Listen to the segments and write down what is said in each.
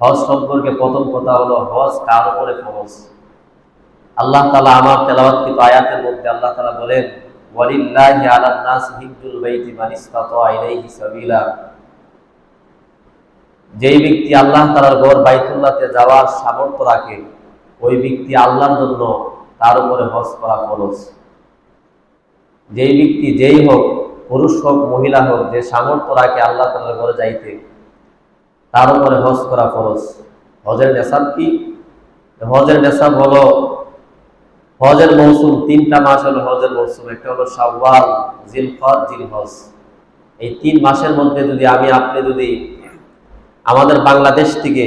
হজ সম্পর্কে প্রথম কথা হলো হজ কার উপরে ফরজ? আল্লাহ তালা আমার তেলাওয়াতকৃত আয়াতের মধ্যে আল্লাহ তালা বলেন, ওয়ালিল্লাহি আলান নাস বাইতি মান ইসতাতা সাবিলা। যেই ব্যক্তি আল্লাহ তাআলার ঘর বাইতুল্লাহতে যাওয়ার সামর্থ্য রাখে, ওই ব্যক্তি আল্লাহর জন্য তার উপরে হজ করা ফরজ। যেই ব্যক্তি যেই হোক, পুরুষ হোক, মহিলা হোক, যে সামর্থ্য রাখে আল্লাহ তাআলার ঘরে যাইতে তার উপরে হজ করা ফরজ। হজের নেশাব কি? হজের নেশাব হলো হজের মৌসুম, তিনটা মাস হলো হজের মৌসুম, একটা হলো শাওয়াল জিলফত জিলহজ। এই তিন মাসের মধ্যে যদি আমি, আপনি যদি আমাদের বাংলাদেশ থেকে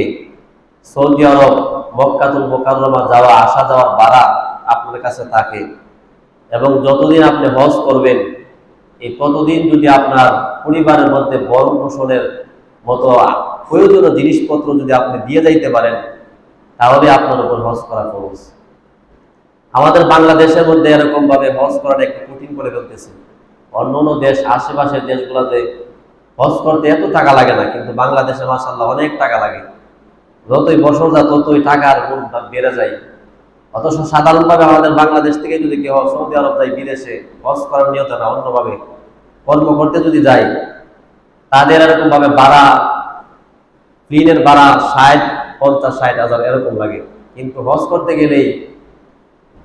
সৌদি আরব, মক্কাতুল মোকাররমা যাওয়া, আসা যাওয়ার ভাড়া আপনার কাছে থাকে এবং যতদিন আপনি হজ করবেন, এই ততদিন যদি আপনার পরিবারের মধ্যে বরণ পোষণের মতো প্রয়োজনীয় জিনিসপত্র যদি আপনি দিয়ে যাইতে পারেন, তাহলে আপনার উপর হজ করা খরচ আমাদের বাংলাদেশের মধ্যে এরকম ভাবে হজ করাটা একটু কঠিন করে ফেলতেছে। অন্য অন্য দেশ, আশেপাশের দেশগুলোতে হজ করতে এত টাকা লাগে না, কিন্তু বাংলাদেশে মাসাল্লাহ অনেক টাকা লাগে। যতই বছর যা ততই টাকার গুণ বেড়ে যায়। অথচ সাধারণভাবে আমাদের বাংলাদেশ থেকে যদি কেউ সৌদি আরব যায়, বিদেশে হজ করার নিয়ত না, অন্যভাবে কর্ম করতে যদি যায়, তাদের এরকম ভাবে ভাড়া প্লেনের ভাড়া ষাট, পঞ্চাশ, ষাট হাজার এরকম লাগে। কিন্তু হজ করতে গেলেই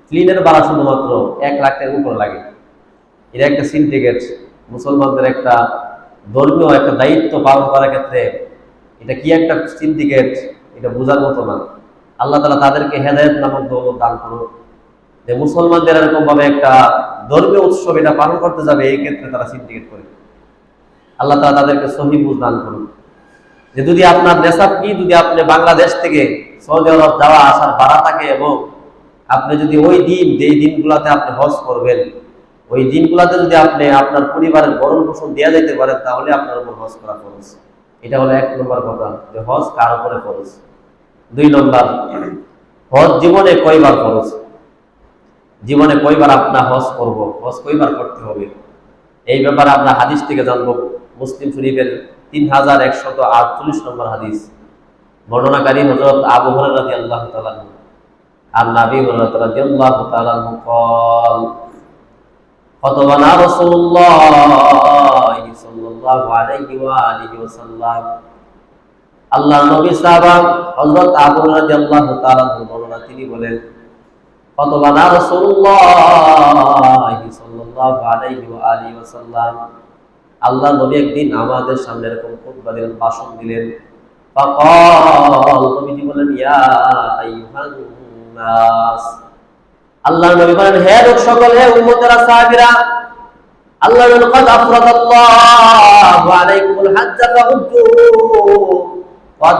প্লেনের ভাড়া শুধুমাত্র এক লাখ টাকার উপর লাগে। এটা একটা সিন্ডিকেট মুসলমানদের একটা ধর্মীয় একটা দায়িত্ব পালন করার ক্ষেত্রে এটা কি একটা সিন্ডিকেট এটা বোঝার মতো না। আল্লাহ তালা তাদেরকে হেদায়ত নামক দান করুন যে মুসলমানদের এরকম ভাবে একটা ধর্মীয় উৎসব এটা পালন করতে যাবে, এই ক্ষেত্রে তারা সিন্ডিকেট করে। আল্লাহ তালা তাদেরকে সহি বুঝ দান করুন যে যদি আপনার নেশাব কি, যদি আপনি বাংলাদেশ থেকে সৌদি আরব যাওয়া আসার ভাড়া থাকে এবং আপনি যদি ওই দিন, যেই দিনগুলোতে আপনি হজ করবেন, ওই দিনগুলোতে যদি আপনি আপনার পরিবারের বরণ পোষণ দেওয়া যেতে পারেন তাহলে আপনার উপর হজ করা খরচ এটা হলো এক নম্বর কথা, যে হজ কার উপরে খরচ দুই নম্বর, হজ জীবনে কয়বার খরচ জীবনে কয়বার আপনার হজ করব? হজ কয়বার করতে হবে? এই ব্যাপারে আমরা হাদিস থেকে জানব, মুসলিম শরীফের তিন হাজার একশত আটচল্লিশ নম্বর হাদিস। বর্ণনাকারী হজরত আবু আল্লাহ আর নাবি আল্লাহ খতবানা রাসূলুল্লাহ সাল্লাল্লাহু আলাইহি ওয়া আলিহি আল্লাহ নবী সাহাবা হযরত আবু রাদিয়াল্লাহু বর্ণনা তিনি বলেন, খতবানা রাসূলুল্লাহ আলাইহি ওয়া আলিহি আল্লাহ নবী একদিন আমাদের সামনে এরকম খুতবা দিলেন, ভাষণ দিলেন। আল্লাহ নবী বলেন, হে লোক সকল, হে উম্মতেরা, সাহাবীরা, আল্লাহ বলেন, কদ আলাইকুমুল কদ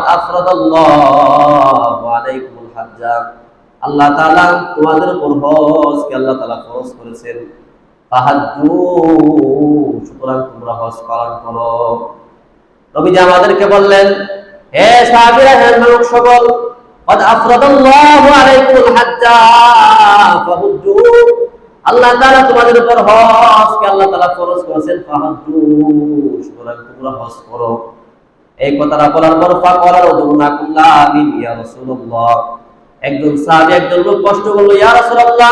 আলাইকুমুল আল্লাহ তাআলা তোমাদের উপর হজ, কে আল্লাহ তাআলা ফরজ করেছেন। সুতরাং তোমরা হজ পালন করো নবীজি আমাদেরকে বললেন হে সাহাবীরা হে লোক সকল قد افرض الله عليكم الحج فحجوا আল্লাহ তাআলা তোমাদের উপর হজ কে আল্লাহ তাআলা ফরজ করেছেন ফাহাজ্জু সুতরাং তোমরা হজ করো এই কথাটা বলার পর ফাকালা রাজুলুনা কুল্লা আমিন ইয়া রাসূলুল্লাহ একজন সাহাবী একজন লোক কষ্ট করলো ইয়া রাসূলুল্লাহ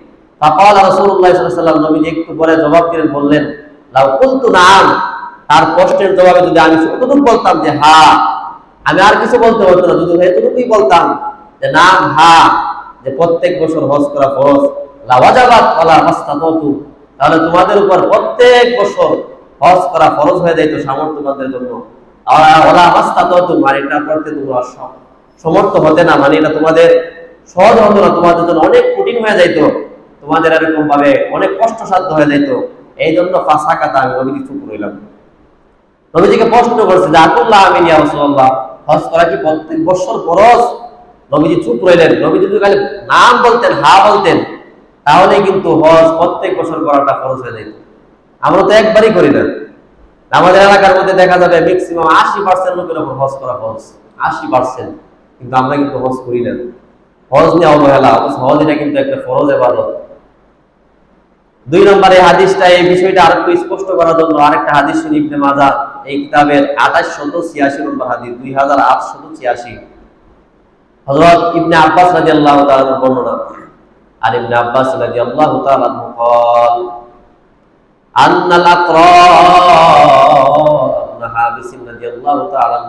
ফাকাল রাসূলুল্লাহ সাল্লাল্লাহু আলাইহি একটু পরে জবাব দিলেন বললেন, লাউ কুনতু নাম তার প্রশ্নের জবাবে যদি আমি এতটুকু বলতাম যে হ্যাঁ আমি আর কিছু বলতে পারতো না যদি এতটুকুই বলতাম যে নাম হা, যে প্রত্যেক বছর হজ করা ফরজ। লাওয়াজাবাত ওয়ালা মাস্তাতাতু। তাহলে তোমাদের উপর প্রত্যেক বছর হজ করা ফরজ হয়ে যাইতো সামর্থ্যবানদের জন্য। আর ওলা মাস্তাতাতু মানে এটা করতে তোমরা সমর্থ হতে না মানে এটা তোমাদের সহজ হতো না, তোমাদের জন্য অনেক কঠিন হয়ে যাইতো। তোমাদের এরকম ভাবে অনেক কষ্টসাধ্য হয়ে যাইতো এই জন্য ফাঁসা কাতা আমি নবীজি চুপ রইলাম নবীজিকে প্রশ্ন করছে যে আকুল্লাহ আমিন ইয়া হজ করা কি প্রত্যেক বছর ফরজ? নবীজি চুপ রইলেন। নবীজি যদি খালি নাম বলতেন, হা বলতেন, তাহলে কিন্তু হজ প্রত্যেক বছর করাটা ফরজ হয়ে যেত। আমরা তো একবারই করি না। আমাদের এলাকার মধ্যে দেখা যাবে ম্যাক্সিমাম আশি পার্সেন্ট লোকের উপর হজ করা ফরজ। আশি পার্সেন্ট কিন্তু আমরা কিন্তু হজ করি না। হজ নিয়ে অবহেলা হজ এটা কিন্তু একটা ফরজ এবাদত। দুই নম্বরে হাদিসটা, এই বিষয়টা আরও একটু স্পষ্ট করার জন্য আরেকটা হাদিস শুনি ইবনে মাজা এই কিতাবের আঠাশ শত ছিয়াশি নম্বর হাদিস, দুই হাজার আটশত ছিয়াশি। হজরত ইবনে আব্বাস রাজি আল্লাহ বর্ণনা। আর ইবনে আব্বাস রাজি আল্লাহ তালার মুকল আন্নাল আকরা হাবিসিন রাজি আল্লাহ তালার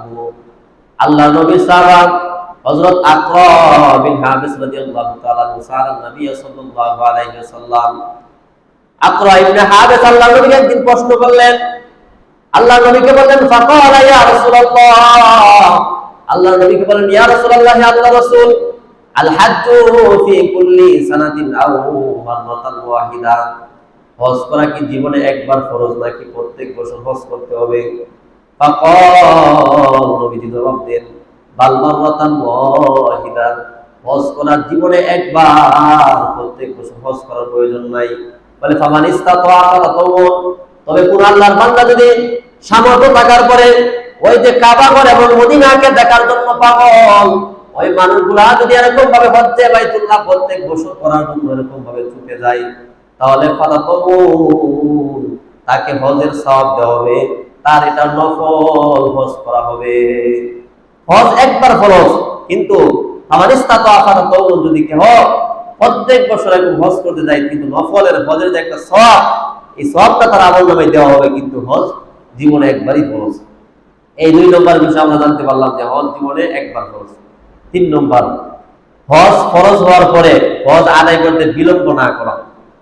আল্লাহ নবী সারা হযরত আকরা বিন হাবিস রাদিয়াল্লাহু তাআলা সারা নবী সাল্লাল্লাহু আলাইহি ওয়াসাল্লাম একদিন প্রশ্ন করলেন, আল্লাহ নবীকে বললেন আল্লাহ নবীকে হে আল্লাহ রাসূল করা কি জীবনে একবার ফরজ নাকি প্রত্যেক বছর করতে হবে? করার জীবনে একবার প্রত্যেক বছর হজ করার প্রয়োজন নাই। বলে, ফামান ইস্তাতা ফাতাতাওয়ান তবে কোন আল্লাহর বান্দা যদি সামর্থ্য থাকার পরে ওই যে কাবা ঘর এবং মদিনাকে দেখার জন্য পাগল, ওই মানুষগুলা যদি এরকম ভাবে হজ্জে বাইতুল্লাহ প্রত্যেক বছর করার জন্য এরকম ভাবে ছুটে যায়, তাহলে তাকে হজের সওয়াব দেওয়া হবে, তার এটা নফল হজ করা হবে। হজ একবার ফরজ, কিন্তু আমার ইস্তাত আফারা যদি কেহ প্রত্যেক বছর একদম হজ করতে যায়, কিন্তু নফলের হজের যে একটা সওয়াব, এই সওয়াবটা তার আমল নামে দেওয়া হবে, কিন্তু হজ জীবনে একবারই ফরজ। এই দুই নম্বর বিষয় আমরা জানতে পারলাম যে হজ জীবনে একবার ফরজ। তিন নম্বর, হজ ফরজ হওয়ার পরে হজ আদায় করতে বিলম্ব না করা।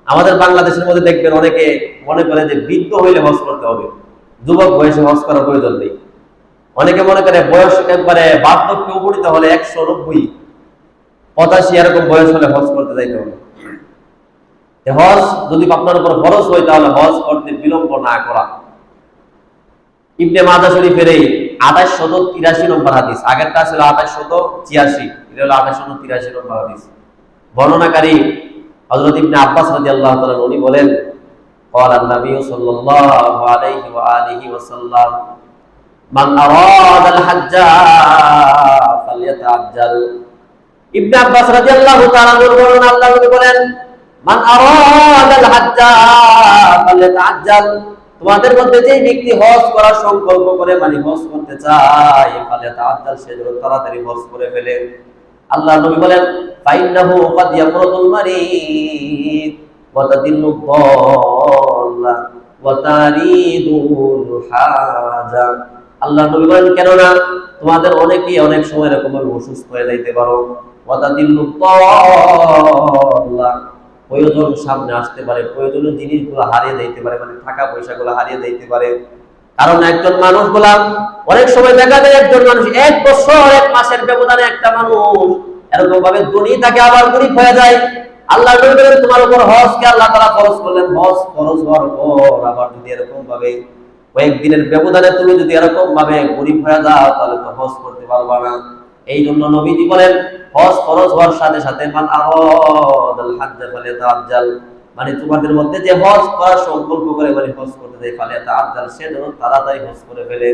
আমাদের বাংলাদেশের মধ্যে দেখবেন অনেকে মনে করে যে বৃদ্ধ হইলে হজ করতে হবে, যুবক বয়সে হজ করার প্রয়োজন নেই। অনেকে মনে করে বয়স একবারে বার্ধক্যে উপনীত হলে একশো নব্বই পঁচাশি এরকম বয়স হলে হজ করতে যাইতে হবে যে হজ যদি আপনার উপর খরচ হয় তাহলে হজ করতে বিলম্ব না করা ইবনে মাজা শরীফের এই আঠাশ শত তিরাশি নম্বর হাদিস আগেরটা ছিল আঠাশ শত ছিয়াশি এটা হলো আঠাশ শত তিরাশি নম্বর হাদিস বর্ণনাকারী হজরত ইবনে আব্বাস রাদিয়াল্লাহু তাআলা উনি বলেন قال النبي صلى الله عليه وآله وسلم من أراد الحج فليتعجل ইবনে আব্বাস রাদিয়াল্লাহু আল্লাহ বলেন, মান আরাদাল হাজ্জা তোমাদের মধ্যে যে ব্যক্তি হজ করার সংকল্প করে মানে হজ করতে চায় সে যেন তাড়াতাড়ি হজ করে ফেলে। আল্লাহ নবী বলেন, ফাইন্নাহু মারিদ ওয়া ওয়া তারিদুল হাজা আল্লাহ নবী বলেন, কেননা তোমাদের অনেকেই অনেক সময় এরকম অসুস্থ হয়ে যাইতে পারো। প্রয়োজন সামনে আসতে পারে, প্রয়োজনীয় জিনিসগুলো হারিয়ে যাইতে পারে মানে টাকা হারিয়ে যাইতে পারে। কারণ একজন মানুষ অনেক সময় দেখা যায় একজন মানুষ এক বছর, এক মাসের ব্যবধানে একটা মানুষ এরকম ভাবে আবার গরিব হয়ে যায়। আল্লাহ তোমার উপর হজ কে আল্লাহ তাআলা ফরজ করলেন। হজ ফরজ হওয়ার পর আবার যদি এরকম ভাবে কয়েকদিনের ব্যবধানে তুমি যদি এরকম ভাবে গরিব হয়ে যাও, তাহলে তো হজ করতে পারবা না। এই জন্য নবীজি বলেন, হজ ফরজ হওয়ার সাথে সাথে মান তোমাদের মধ্যে যে হজ করার সংকল্প করে মানে হজ করতে যায় ফালিয়াতাআজ্জাল, সে যেন তাড়াতাড়ি হজ করে ফেলে।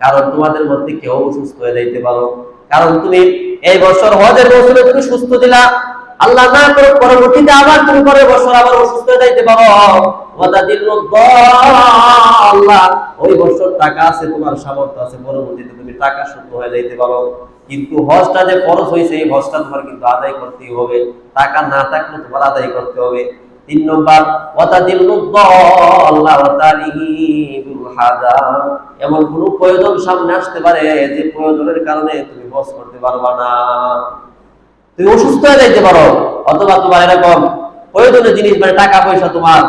কারণ তোমাদের মধ্যে কেউ অসুস্থ হয়ে যাইতে পারো। কারণ তুমি এই বছর হজের বছরে তুমি সুস্থ দিলা আল্লাহ না করে পরবর্তীতে আবার তুমি পরের বছর আবার অসুস্থ যাইতে পারো। দাল্লাহ ওই বছর টাকা আছে, তোমার সামর্থ্য আছে, পরবর্তীতে তুমি টাকা শূন্য হয়ে যাইতে পারো। কিন্তু হজটা যে ফরজ হয়েছে এই হজটা তোমার কিন্তু আদায় হবে। টাকা না থাকলে তোমার আদায় করতে হবে। তিন নম্বর এমন কোন প্রয়োজন সামনে আসতে পারে যে প্রয়োজনের কারণে তুমি হজ করতে পারবা না। তুমি অসুস্থ হয়ে যাইতে পারো, অথবা তোমার এরকম প্রয়োজনীয় জিনিস মানে টাকা পয়সা তোমার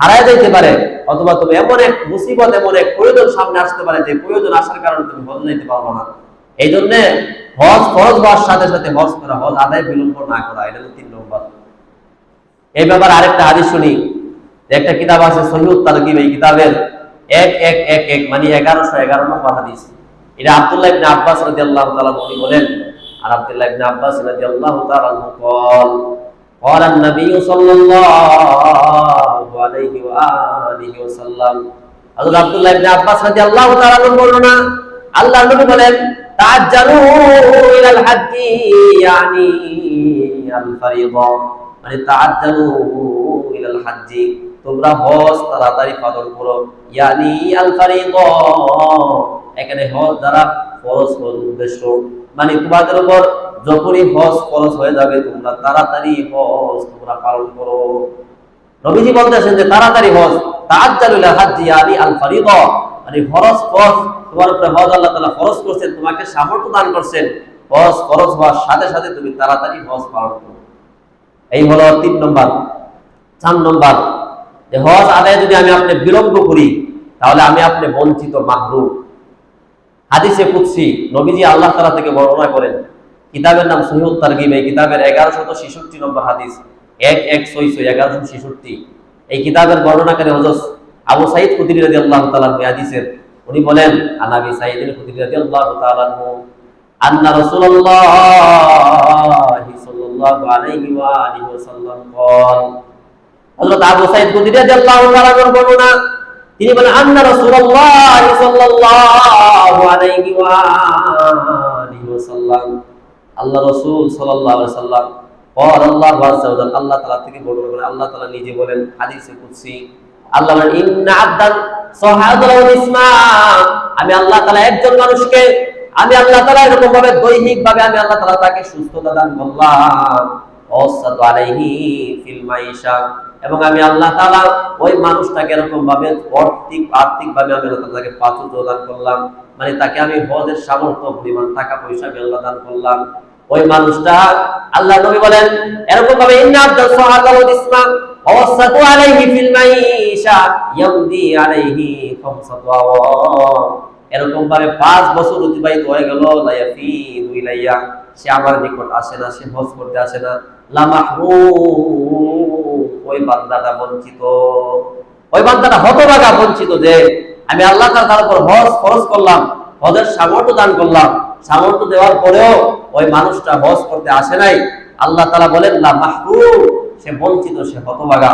হারায় যাইতে পারে, অথবা তুমি এমন এক মুসিবত, এমন এক প্রয়োজন সামনে আসতে পারে যে প্রয়োজন আসার কারণে তুমি হজ যাইতে পারব না। এই জন্য হজ ফরজ হওয়ার সাথে সাথে হজ করা, হজ আদায় বিলম্ব না করা, এটা তিন নম্বর। এই ব্যাপারে আরেকটা হাদিস শুনি একটা কিতাব আছে সহিউত তারকিব এই কিতাবের এক এক এক এক মানে এগারোশো এগারো নম্বর হাদিস। এটা আব্দুল্লাহ ইবনে আব্বাস রাদিয়াল্লাহু তাআলা বলেন আর আব্দুল্লাহ ইবনে আব্বাস রাদিয়াল্লাহু তাআলা قال قال النبي صلى الله عليه وآله وسلم হযরত আব্দুল্লাহ ইবনে আব্বাস রাদিয়াল্লাহু তাআলা বর্ণনা আল্লাহর নবী বলেন তাআজ্জালু ইলাল হাজ্জি ইয়ানি আল ফারিদা মানে তাআজ্জালু ইলাল হাজ্জি তোমরা হজ তাড়াতাড়ি পালন করো ইয়ানি আল ফারিদা এখানে হজ দ্বারা ফরজ হজ উদ্দেশ্য মানে তোমাদের উপর যখনই হজ ফরজ হয়ে যাবে, তোমরা তাড়াতাড়ি হজ, তোমরা পালন করো। নবীজি বলতেছেন যে তাড়াতাড়ি হজ তাআজ্জালুল হাজ্জি ইয়ানি আল ফারিদা। মানে ফরজ ফরজ, তোমার উপরে হজ আল্লাহ তাআলা ফরজ করছেন, তোমাকে সামর্থ্য দান করছেন। হজ ফরজ হওয়ার সাথে সাথে তুমি তাড়াতাড়ি হজ পালন করো। এই হলো তিন নম্বর, চার নম্বর। যে হজ আদায় যদি আমি আপনি বিলম্ব করি, তাহলে আমি আপনি বঞ্চিত, মাহরুম। হাদিসে কুৎসি নবীজি আল্লাহ তালা থেকে বর্ণনা করেন, কিতাবের নাম সহিউদ তার্গিব এই কিতাবের এগারোশত ছেষট্টি নম্বর হাদিস, এক এক ছয় ছয় এগারোশো ছেষট্টি। এই কিতাবের বর্ণনাকারী হজস আবু সাইদ কুদির রাজি আল্লাহ তালান হাদিসের, উনি বলেন আনাবি সাইদের কুদির রাজি আল্লাহ তালান আন্না রসুল্লাহ সাল্লাল্লাহু আলাইহি ওয়া আলিহি ওয়াসাল্লাম কল। হযরত আবু সাইদ কুদরি রাদিয়াল্লাহু আল্লাহ তাআলা বর্ণনা তিনি বলেন, আন্না রাসূলুল্লাহ সাল্লাল্লাহু আলাইহি ওয়া আলিহি ওয়াসাল্লাম। আল্লাহ রাসূল সাল্লাল্লাহু আলাইহি সাল্লাম কর আল্লাহ ওয়াজাল আল্লাহ তাআলা থেকে বড় বলে আল্লাহ তাআলা নিজে বলেন হাদিসে কুদসি। আল্লাহ বলেন, ইন্না আব্দান সাহাদাল ইসমা। আমি আল্লাহ তাআলা একজন মানুষকে, আমি আল্লাহ তাআলা এরকম ভাবে দৈহিক ভাবে আমি আল্লাহ তাআলা তাকে সুস্থতা দান করলাম। অসাদু আলাইহি ফিল এবং আমি আল্লাহ তাআলা ওই মানুষটাকে এরকম ভাবে আর্থিক ভাবে আমি তাআলাকে প্রাচুর্য দান করলাম। মানে তাকে আমি হজের সামর্থ্য, পরিমাণ, টাকা, পয়সা আমি আল্লাহ দান করলাম। ওই মানুষটা আল্লাহ নবী বলেন এরকম ভাবে ইন্না আব্দাল সাহাদাল ইসলাম এরকম ভাবে পাঁচ বছর অতিবাহিত হয়ে গেল লাইয়াফি দুই লাইয়া সে আমার নিকট আসে না, সে হজ করতে আসে না। আমি আল্লাহ তার উপর হজ ফরজ করলাম, হজের সামর্থ্য দান করলাম। সামর্থ্য দেওয়ার পরেও ওই মানুষটা হজ করতে আসে নাই। আল্লাহ তাআলা বলেন লামাহরু সে বঞ্চিত, সে হতভাগা।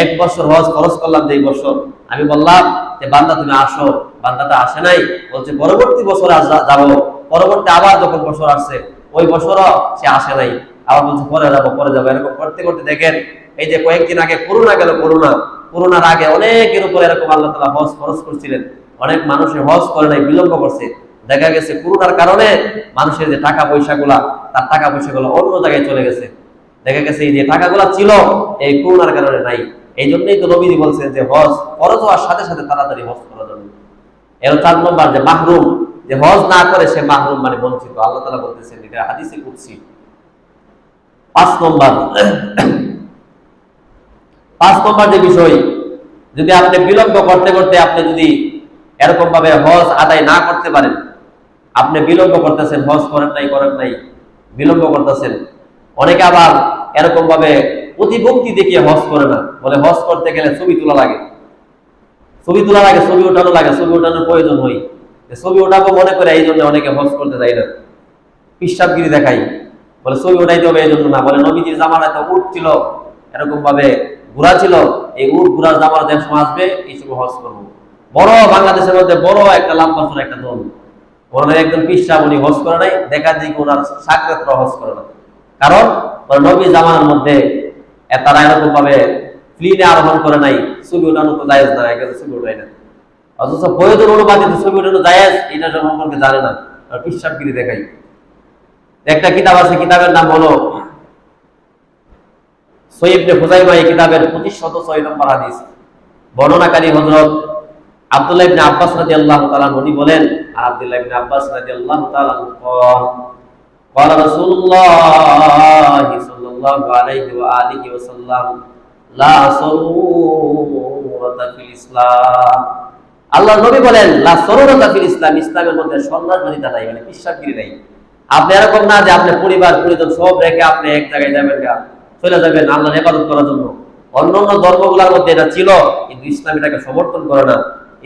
এক বছর হজ খরচ করলাম যেই বছর। আমি বললাম যে বান্দা, তুমি আসো। বান্দাটা আসে নাই। বলছে, পরবর্তী বছর যাব। পরবর্তী আবার যখন বছর আসছে, ওই বছরও সে আসে নাই। আবার বলছে, পরে যাব পরে যাব। এরকম করতে করতে দেখেন, এই যে কয়েকদিন আগে করোনা গেল, করোনা। করোনার আগে অনেকের উপর এরকম আল্লাহ তালা হজ খরচ করছিলেন। অনেক মানুষের হজ করে নাই, বিলম্ব করছে। দেখা গেছে করোনার কারণে মানুষের যে টাকা পয়সা গুলা তার টাকা পয়সা গুলো অন্য জায়গায় চলে গেছে। দেখা গেছে এই যে টাকাগুলা ছিল, এই করোনার কারণে নাই। এই জন্যই তো নবীজি বলছেন যে হজ ফরজ হওয়ার সাথে সাথে তাড়াতাড়ি হজ করা যাবে এর চার নম্বর যে মাহরুম, যে হজ না করে সে মাহরুম মানে বঞ্চিত। আল্লাহ তালা বলতেছেন, এটা হাদিসে কুৎসি পাঁচ নম্বর। পাঁচ নম্বর যে বিষয়, যদি আপনি বিলম্ব করতে করতে আপনি যদি এরকম ভাবে হজ আদায় না করতে পারেন, আপনি বিলম্ব করতেছেন, হজ করেন নাই করেন নাই, বিলম্ব করতেছেন, অনেকে আবার এরকম ভাবে প্রতিভক্তি দেখিয়ে হজ করে না, বলে হজ করতে গেলে ছবি তোলা লাগে। ছবি তোলা লাগে, ছবি ওঠানো লাগে, ছবি ওঠানোর প্রয়োজন হয়। ছবি ওঠাবো মনে করে এই জন্য অনেকে হজ করতে যায় না। পিসাবগিরি দেখাই। বলে ছবি ওঠাইতে হবে এই জন্য না। বলে নবীজির জামানায় তো উঠ ছিল এরকম ভাবে ঘোড়া ছিল, এই উঠ ঘোড়ার জামার যে সময় আসবে, এই সময় হজ করব। বড় বাংলাদেশের মধ্যে বড় একটা লাম্বা চোর একটা দল। ওনার একজন পিসা, উনি হজ করে নাই, দেখা দিকে ওনার সাক্ষাৎ হজ করে না কারণ নবী জামানার মধ্যে তারা এরকম ভাবে প্লিনে আরোহণ করে নাই, ছবি ওঠানো তো জায়েজ না এখানে ছবি ওঠাই না। অথচ প্রয়োজন অনুপাতিত ছবি ওঠানো জায়েজ, এটা সম্পর্কে জানে না পিসাবগিরি দেখাই একটা কিতাব আছে কিতাবের নাম হলো সৈয়দনে হুজাইমা এই কিতাবের পঁচিশ শত ছয় নম্বর হাদিস বর্ণনাকারী হজরত আব্দুল্লাহ ইবনে আব্বাস রাদিয়াল্লাহু তাআলা উনি বলেন আর আব্দুল্লাহ ইবনে আব্বাস রাদিয়াল্লাহু তাআলা قال قال رسول الله صلى الله عليه وآله وسلم لا صورة في الإسلام আল্লাহ নবী বলেন লা সরুরতা ফিল ইসলাম ইসলামের মধ্যে সন্ন্যাসবাদিতা নাই মানে বিশ্বাসগিরি নাই আপনি এরকম না যে আপনি পরিবার, পরিজন সব রেখে আপনি এক জায়গায় যাবেন গা। চলে যাবেন আল্লাহর ইবাদত করার জন্য। অন্য অন্য ধর্মগুলোর মধ্যে এটা ছিল, কিন্তু ইসলাম এটাকে সমর্থন করে না।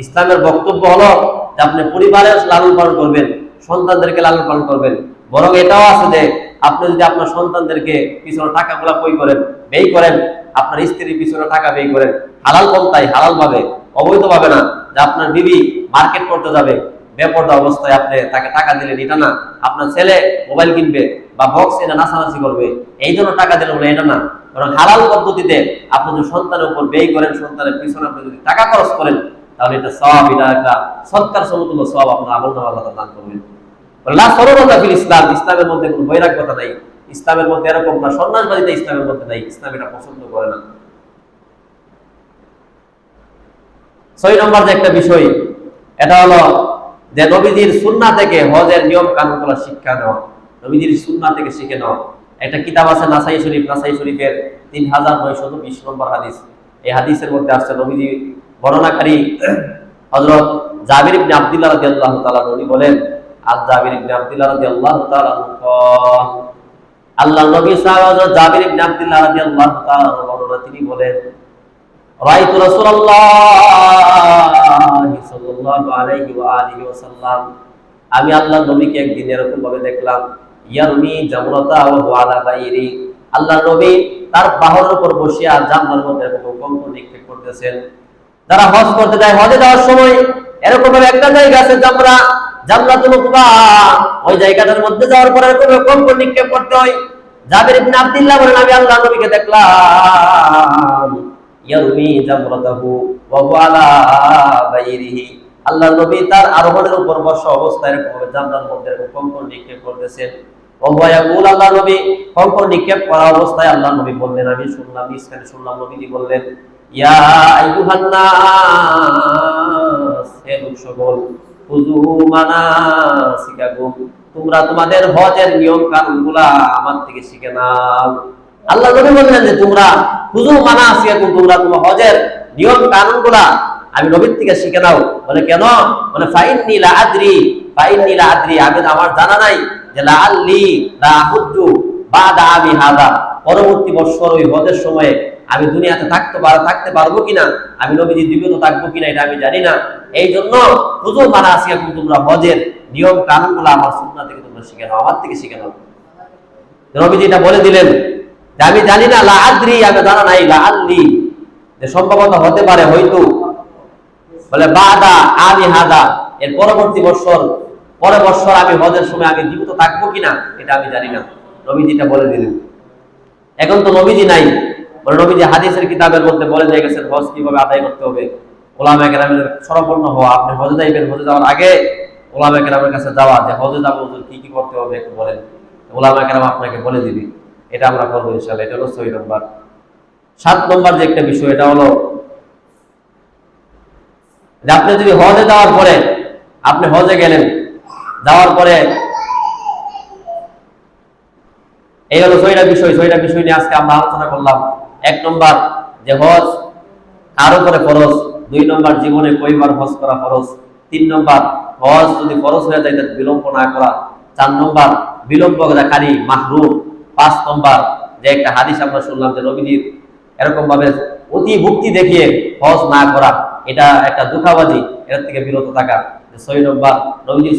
ইসলামের বক্তব্য হলো যে আপনি পরিবারের লালন পালন করবেন, সন্তানদেরকে লালন পালন করবেন। বরং এটাও আছে যে, আপনি যদি আপনার সন্তানদেরকে পিছনে টাকাগুলা কই করেন ব্যয় করেন, আপনার স্ত্রীর পিছনে টাকা ব্যয় করেন, হালাল পন্থায় হালাল ভাবে অবৈধ ভাবে না, যে আপনার বিবি মার্কেট করতে যাবে বেপর্দা অবস্থায় আপনি তাকে টাকা দিলেন, এটা না। আপনার ছেলে মোবাইল কিনবে বা বক্স এটা নাচানাচি করবে, এই জন্য টাকা দিলেন এটা না। কারণ হালাল পদ্ধতিতে আপনি যদি সন্তানের উপর ব্যয় করেন, সন্তানের পিছনে আপনি যদি টাকা খরচ করেন, তাহলে এটা সব এটা একটা সৎকার সমতুল্য সব আপনার আমল আল্লাহ দান করবেন। ইসলাম ইসলামের মধ্যে কোনো বৈরাগ্যতা নাই। ইসলামের মধ্যে এরকম না সন্ন্যাসবাদিতা ইসলামের মধ্যে নাই। ইসলাম এটা পছন্দ করে না। ছয় নম্বর যে একটা বিষয়, এটা হলো যে নবীজির সুন্না থেকে হজের নিয়ম কানুনগুলো শিক্ষা নেওয়া নবীজির সুন্না থেকে শিখে নেওয়া একটা কিতাব আছে নাসাই শরীফ, নাসাই শরীফের তিন হাজার নয়শত বিশ নম্বর হাদিস। এই হাদিসের মধ্যে আসছে নবীজি বর্ণনাকারী হজরত জাবির ইবনে আব্দুল্লাহ রাদিয়াল্লাহু তাআলা উনি বলেন আজ জাবির ইবনে আব্দুল্লাহ রাদিয়াল্লাহু তাআলা কল। আল্লাহ নবী হযরত জাবির ইবনে আব্দুল্লাহ রাদিয়াল্লাহু তাআলা বর্ণনা, তিনি বলেন আলিহি ওয়াসাল্লাম। আমি আল্লাহ নবীকে একদিন এরকম ভাবে দেখলাম, ইয়ারমি জামরাতা ওয়া হুয়া বাইরি আল্লাহ নবী তার বাহনের উপর বসিয়া জান্নার মধ্যে এরকম নিক্ষেপ করতেছেন। যারা হজ করতে যায়, হজে যাওয়ার সময় এরকম ভাবে একটা জায়গা আছে জামরা জান্নাতুল উকবা। ওই জায়গাটার মধ্যে যাওয়ার পরে এরকম কম্প নিক্ষেপ করতে হয়। জাবির ইবনে আব্দুল্লাহ বলেন, আমি আল্লাহ নবীকে দেখলাম। জামরাতাহু ওয়া হুয়া আলা বাইরিহি। আল্লাহ নবী তার আরোহণের উপর বসা অবস্থায় জান্নার মধ্যে কঙ্কর নিক্ষেপ করতেছেন। তোমরা তোমাদের হজের নিয়ম কানুনগুলা আমার থেকে শিখে নাও। আল্লাহ নবী বললেন যে, তোমরা খুযু মানাসিকাকুম তোমরা তোমার হজের নিয়ম কানুনগুলা আমি নবীর থেকে শিখে নাও। বলে, কেন? বলে ফাইন নীলা আদ্রি ফাইন নীলা আদ্রি আমি আমার জানা নাই যে লা আল্লি লা হুদ্দু বাদা আমি হাদা, পরবর্তী বছর ওই হজের সময়ে আমি দুনিয়াতে থাকতে পার, থাকতে পারব কিনা? আমি নবীজি জীবিত থাকব কিনা এটা আমি জানি না। এই জন্য খুদু মানা আসিয়া তোমরা হজের নিয়ম কানুনগুলা আমার সুন্নাহ থেকে তোমরা শিখে নাও, আমার থেকে শিখে নাও। নবীজি এটা বলে দিলেন। আমি জানি না, লা আদ্রি, আমি জানা নাই, লা আল্লি যে সম্ভবত হতে পারে হয়তো। বলে, বাদা, আমি হাদা। এর পরবর্তী বছর পরের বছর আমি হজের সময় আমি জীবিত থাকব কিনা, এটা আমি জানি না। নবীজিটা বলে দিলেন। এখন তো নবীজি নাই। বলে, নবীজি হাদিসের কিতাবের মধ্যে বলে দিয়ে গেছেন, হজ কীভাবে আদায় করতে হবে? ওলামা কেরামের সরপন্ন হওয়া। আপনি হজে যাইবেন, হজে যাওয়ার আগে ওলামা কেরামের কাছে যাওয়া, যে হজে যাব কি কি করতে হবে একটু বলেন। ওলামা কেরাম আপনাকে বলে দিবি। এটা আমরা করব ইনশাল্লাহ এটা হলো ছয় নম্বর। সাত নম্বর যে একটা বিষয়, এটা হলো যে আপনি যদি হজে যাওয়ার পরে, আপনি হজে গেলেন, যাওয়ার পরে এই হলো ছয়টা বিষয় ছয়টা বিষয় নিয়ে আজকে আমরা আলোচনা করলাম। এক নম্বর যে হজ, কার উপরে ফরজ? দুই নম্বর জীবনে কয়বার হজ করা ফরজ? তিন নম্বর হজ যদি ফরজ হয়ে যায়, তাহলে বিলম্ব না করা। চার নম্বর বিলম্বকারী মাহরুম। পাঁচ নম্বর যে একটা হাদিস আমরা শুনলাম যে নবীজির এরকম ভাবে অতি ভক্তি দেখিয়ে হজ না করা, এটা একটা দুঃখাবাজি, এর থেকে বিরত থাকা। নম্বর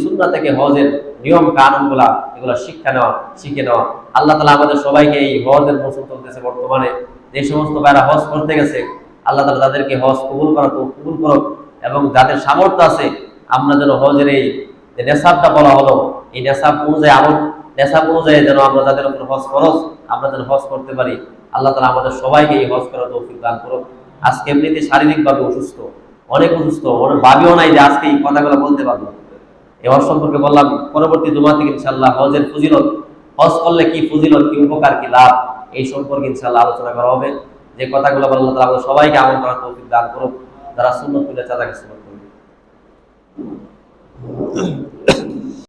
সুন্না থেকে হজের নিয়ম কানুনগুলা, এগুলো শিক্ষা নেওয়া, শিখে নেওয়া। আল্লাহ তালা আমাদের সবাইকে এই হজের মৌসুম চলতেছে বর্তমানে। যে সমস্ত ভাইরা হজ করতে গেছে, আল্লাহ তালা তাদেরকে হজ কবুল করা তো কবুল এবং যাদের সামর্থ্য আছে, আমরা যেন হজের এই নেশাবটা বলা হলো, এই নেশাব অনুযায়ী আমল নেশাব অনুযায়ী যেন আমরা যাদের উপর হজ খরচ আমরা যেন হজ করতে পারি। আল্লাহ তালা আমাদের সবাইকে এই হজ করার তৌফিক দান করুক। আজকে এমনিতে শারীরিকভাবে অসুস্থ, অনেক অসুস্থ, অনেক ভাবিও নাই যে আজকে এই কথাগুলো বলতে পারব। এই হজ সম্পর্কে বললাম, পরবর্তী জুমা থেকে ইনশাল্লাহ হজের ফজিলত, হজ করলে কি ফজিলত, কি উপকার, কি লাভ, এই সম্পর্কে ইনশাল্লাহ আলোচনা করা হবে। যে কথাগুলো বললাম তারা আমাদের সবাইকে আমল করার তৌফিক দান করুক। তারা সুন্নত তুলে চাঁদাকে সুন্নত করবে